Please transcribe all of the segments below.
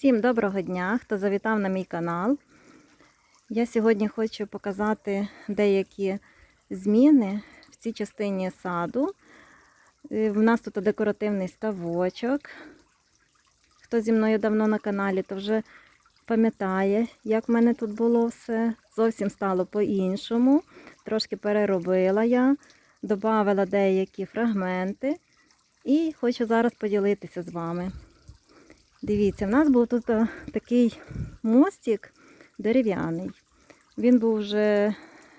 Всім доброго дня, хто завітав на мій канал. Я сьогодні хочу показати деякі зміни в цій частині саду. Е, В нас тут декоративний ставочок. Хто зі мною давно на каналі, то вже пам'ятає, як в мене тут було все. Зовсім стало по-іншому. Трошки переробила я, додавала деякі фрагменти і хочу зараз поділитися з вами. Дивіться, в нас був тут такий мостик дерев'яний. Він був вже,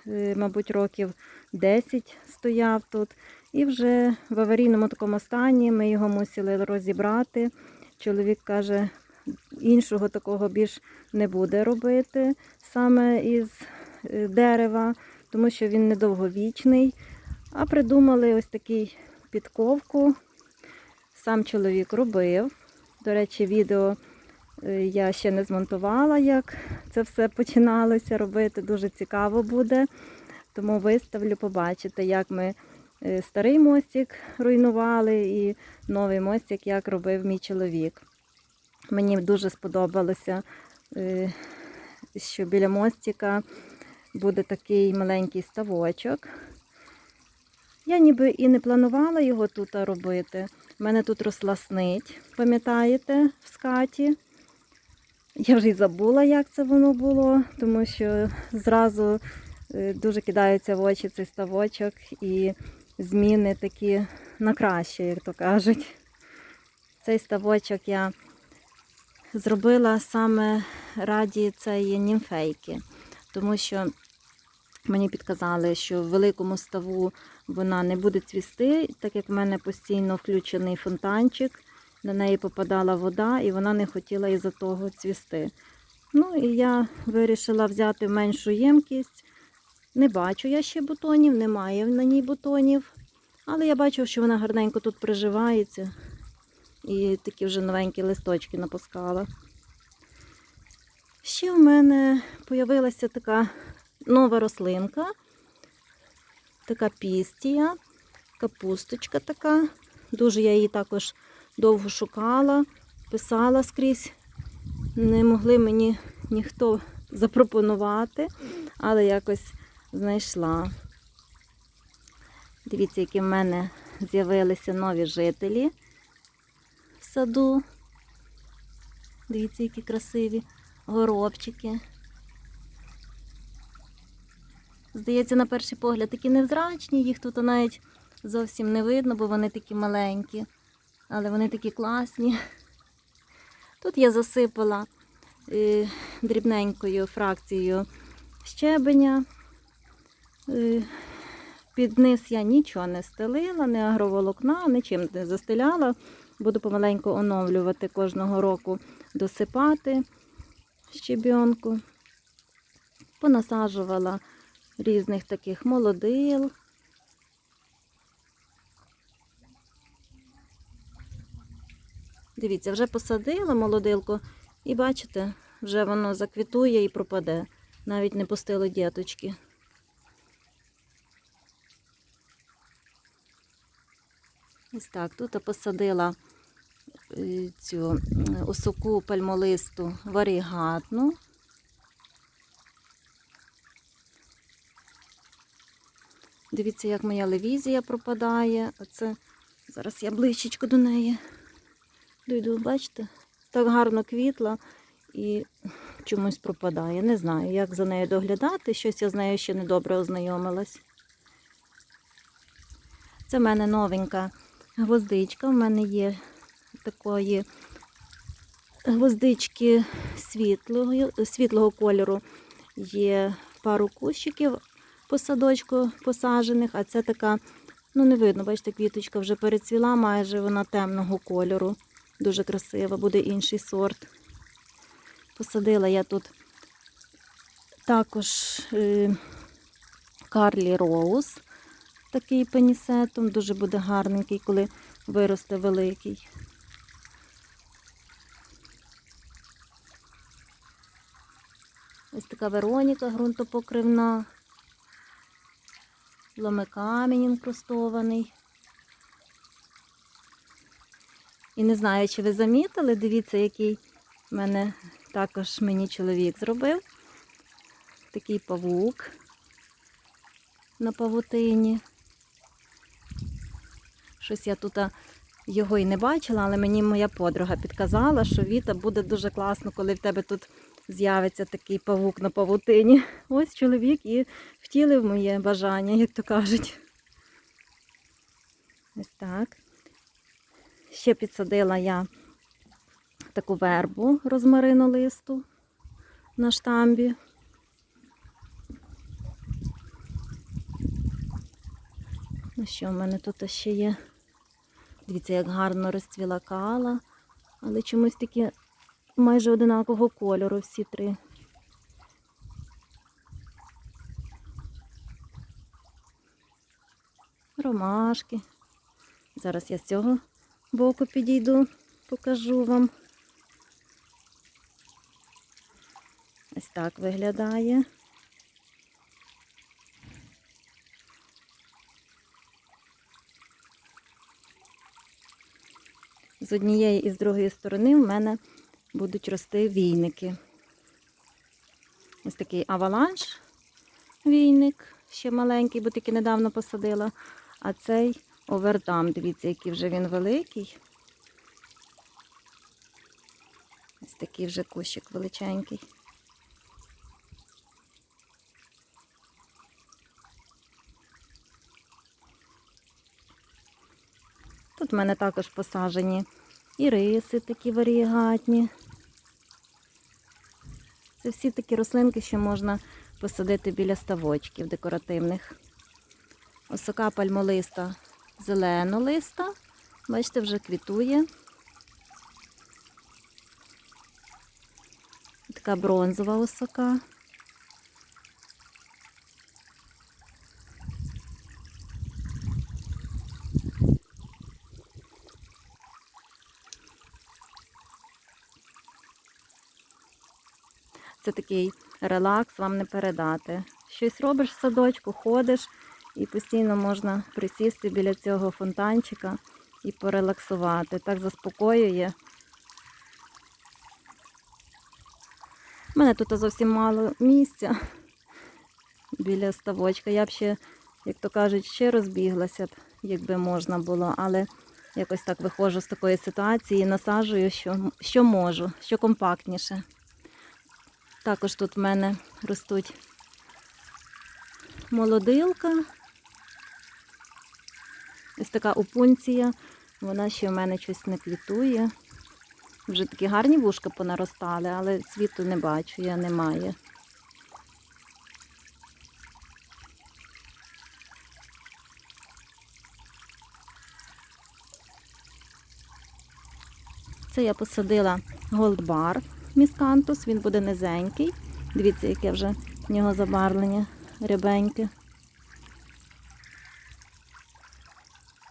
е, мабуть, років 10 стояв тут. І вже в аварійному такому стані ми його мусили розібрати. Чоловік каже, іншого такого більш не буде робити саме із е, дерева, тому що він недовговічний. А придумали ось такий підковку. Сам чоловік робив. До речі, відео е, я ще не змонтувала, як це все починалося робити. Дуже цікаво буде. Тому виставлю, побачите, як ми е, старий мостик руйнували і новий мостик, як робив мій чоловік. Мені дуже сподобалося, е, що біля мостика буде такий маленький ставочок. Я ніби і не планувала його тут робити. У мене тут росла снить, пам'ятаєте, в скаті. Я вже й забула, як це воно було, тому що зразу е, дуже кидається в очі цей ставочок і зміни такі на краще, як то кажуть. Цей ставочок я зробила саме раді цієї німфейки, тому що мені підказали, що в великому ставу вона не буде цвісти, так як в мене постійно включений фонтанчик, на неї попадала вода, і вона не хотіла із-за того цвісти. Ну і я вирішила взяти меншу ємкість. Не бачу я ще бутонів, немає на ній бутонів. Але я бачу, що вона гарненько тут приживається. І такі вже новенькі листочки напускала. Ще в мене з'явилася така нова рослинка така пістія, капусточка така. Дуже я її також довго шукала, писала скрізь. Не могли мені ніхто запропонувати, але якось знайшла. Дивіться, які в мене з'явилися нові жителі в саду. Дивіться, які красиві горобчики. Здається, на перший погляд такі невзрачні, їх тут навіть зовсім не видно, бо вони такі маленькі, але вони такі класні. Тут я засипала е, дрібненькою фракцією щебеня. Е, під низ я нічого не стелила, не агроволокна, нічим не застеляла. Буду помаленьку оновлювати кожного року, досипати щебенку. Понасаджувала різних таких молодил. Дивіться, вже посадила молодилку і бачите, вже воно заквітує і пропаде. Навіть не пустило діточки. Ось так, тут посадила е, цю е, осоку пальмолисту варігатну. Дивіться, як моя левізія пропадає. Оце зараз я ближчечко до неї дойду, бачите? Так гарно квітла і чомусь пропадає. Не знаю, як за нею доглядати. Щось я з нею ще недобре ознайомилась. Це в мене новенька гвоздичка. У мене є такої гвоздички світлого, світлого кольору. Є пару кущиків по садочку посаджених, а це така, ну не видно, бачите, квіточка вже перецвіла, майже вона темного кольору. Дуже красива, буде інший сорт. Посадила я тут також е, Карлі Роуз, такий пенісетом, дуже буде гарненький, коли виросте великий. Ось така Вероніка ґрунтопокривна. Ломикамінь інкрустований. І не знаю, чи ви замітили, дивіться, який мене також мені чоловік зробив такий павук на павутині. Щось я тут його і не бачила, але мені моя подруга підказала, що Віта буде дуже класно, коли в тебе тут з'явиться такий павук на павутині. Ось чоловік і втілив моє бажання, як то кажуть. Ось так. Ще підсадила я таку вербу розмарину листу на штамбі. Ну що, в мене тут ще є. Дивіться, як гарно розцвіла кала, але чомусь такі майже одинакового кольору всі три. Ромашки. Зараз я з цього боку підійду, покажу вам. Ось так виглядає. З однієї і з другої сторони в мене будуть рости війники. Ось такий аваланж війник, ще маленький, бо тільки недавно посадила. А цей овердам, дивіться, який вже він великий. Ось такий вже кущик величенький. Тут в мене також посаджені і риси такі варієгатні. Це всі такі рослинки, що можна посадити біля ставочків декоративних. Осока пальмолиста зеленолиста. Бачите, вже квітує. Така бронзова осока. Це такий релакс, вам не передати. Щось робиш в садочку, ходиш і постійно можна присісти біля цього фонтанчика і порелаксувати. Так заспокоює. У мене тут зовсім мало місця біля ставочка. Я б ще, як то кажуть, ще розбіглася б, якби можна було, але якось так виходжу з такої ситуації і насаджую, що, що можу, що компактніше. Також тут в мене ростуть молодилка. Ось така опунція. Вона ще в мене щось не квітує. Вже такі гарні вушка понаростали, але цвіту не бачу, я немає. Це я посадила голдбар міскантус, він буде низенький. Дивіться, яке вже в нього забарвлення рябеньке.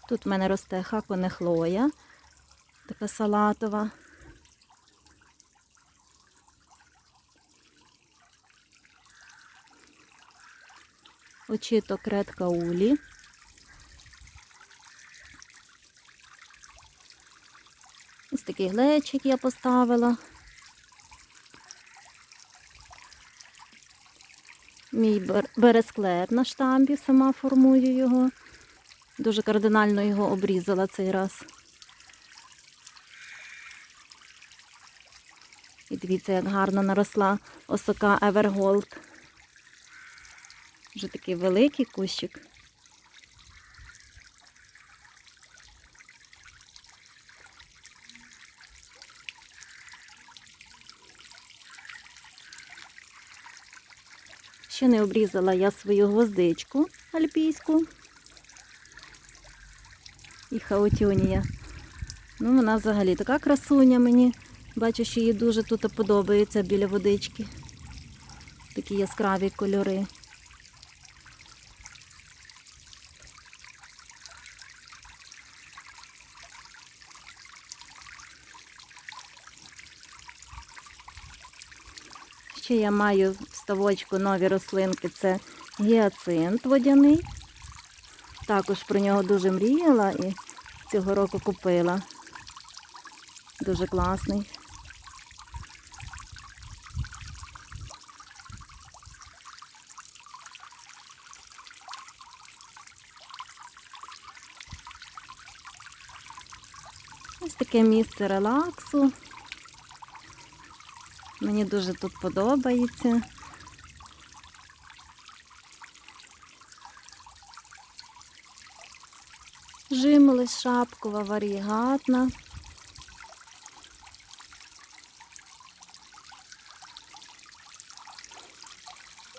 Тут в мене росте хаконехлоя, така салатова. Очіток ред каулі. Ось такий глечик я поставила. Мій бересклет на штамбі, сама формую його. Дуже кардинально його обрізала цей раз. І дивіться, як гарно наросла осока Evergold. Вже такий великий кущик. Ще не обрізала я свою гвоздичку альпійську і хаотюнія. Ну, вона взагалі така красуня мені. Бачу, що їй дуже тут подобається біля водички. Такі яскраві кольори. Ще я маю ставочку нові рослинки це гіацинт водяний. Також про нього дуже мріяла і цього року купила. Дуже класний. Ось таке місце релаксу. Мені дуже тут подобається. Шапкова, варігатна.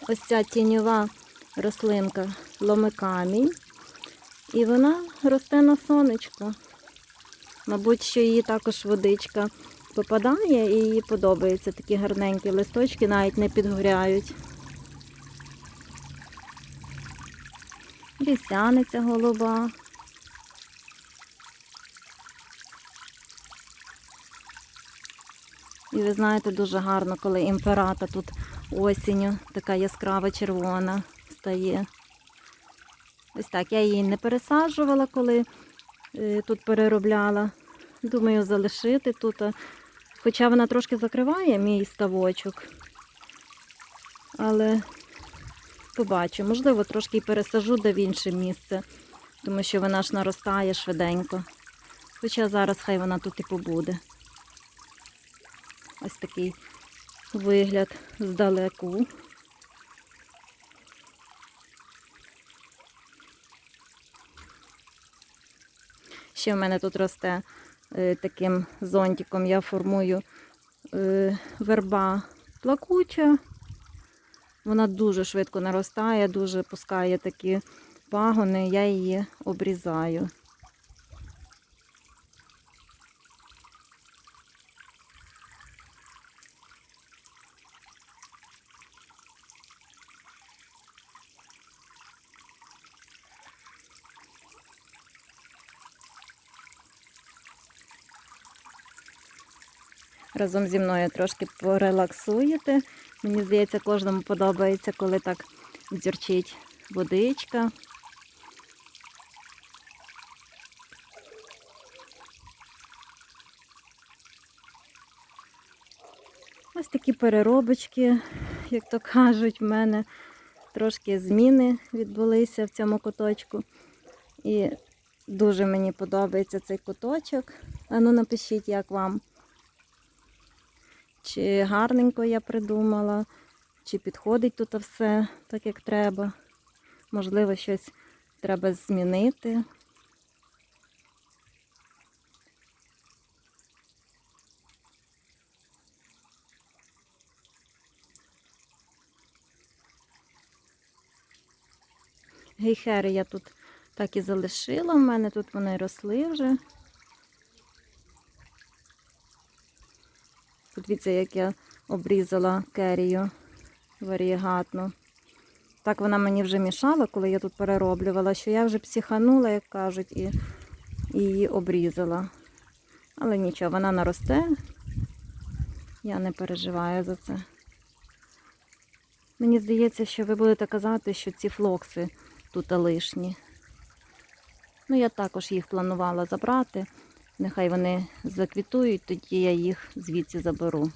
Ось ця тіньова рослинка ломикамінь. І вона росте на сонечку. Мабуть, що її також водичка попадає і їй подобається. Такі гарненькі листочки навіть не підгоряють. Лісяниця голуба. І ви знаєте, дуже гарно, коли імперата тут осінню така яскрава червона стає. Ось так, я її не пересаджувала, коли е, тут переробляла. Думаю, залишити тут. Хоча вона трошки закриває мій ставочок. Але побачу, можливо, трошки і пересажу де в інше місце, тому що вона ж наростає швиденько. Хоча зараз хай вона тут і побуде. Ось такий вигляд здалеку. Ще в мене тут росте е, таким зонтиком. Я формую е, верба плакуча. Вона дуже швидко наростає, дуже пускає такі пагони, я її обрізаю. Разом зі мною трошки порелаксуєте. Мені здається, кожному подобається, коли так дзюрчить водичка. Ось такі переробочки, як то кажуть, в мене трошки зміни відбулися в цьому куточку. І дуже мені подобається цей куточок. А ну напишіть, як вам. Чи гарненько я придумала, чи підходить тут все так, як треба. Можливо, щось треба змінити. Гейхери я тут так і залишила. У мене тут вони росли вже. Подивіться, як я обрізала керію варігатну. Так вона мені вже мішала, коли я тут перероблювала, що я вже психанула, як кажуть, і, і її обрізала. Але нічого, вона наросте. Я не переживаю за це. Мені здається, що ви будете казати, що ці флокси тут лишні. Ну, я також їх планувала забрати. Нехай вони заквітують, тоді я їх звідси заберу.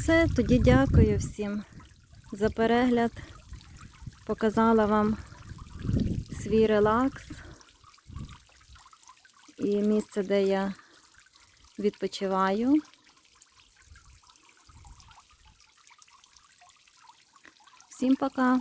Все, тоді дякую всім за перегляд. Показала вам свій релакс і місце, де я відпочиваю. Всім пока!